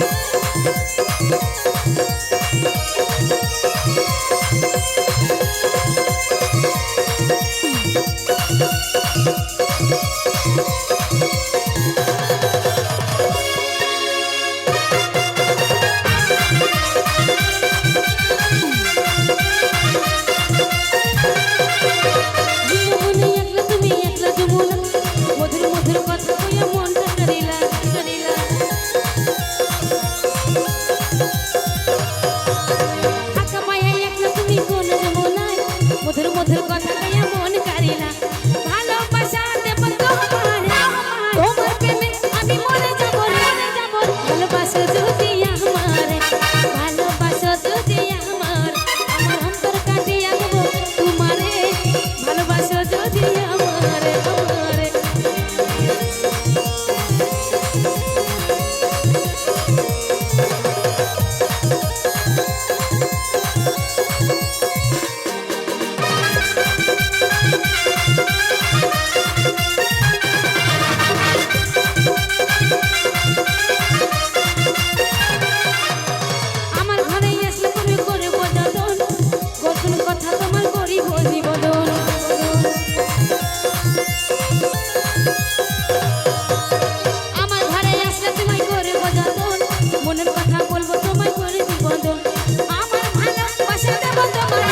है মধুর মধুর কথা মন কারিনা তোমায় করে দিব আমার ভালোবাসা দেব তোমায়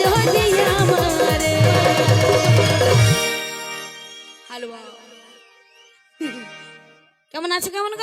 নাচো কেমন করে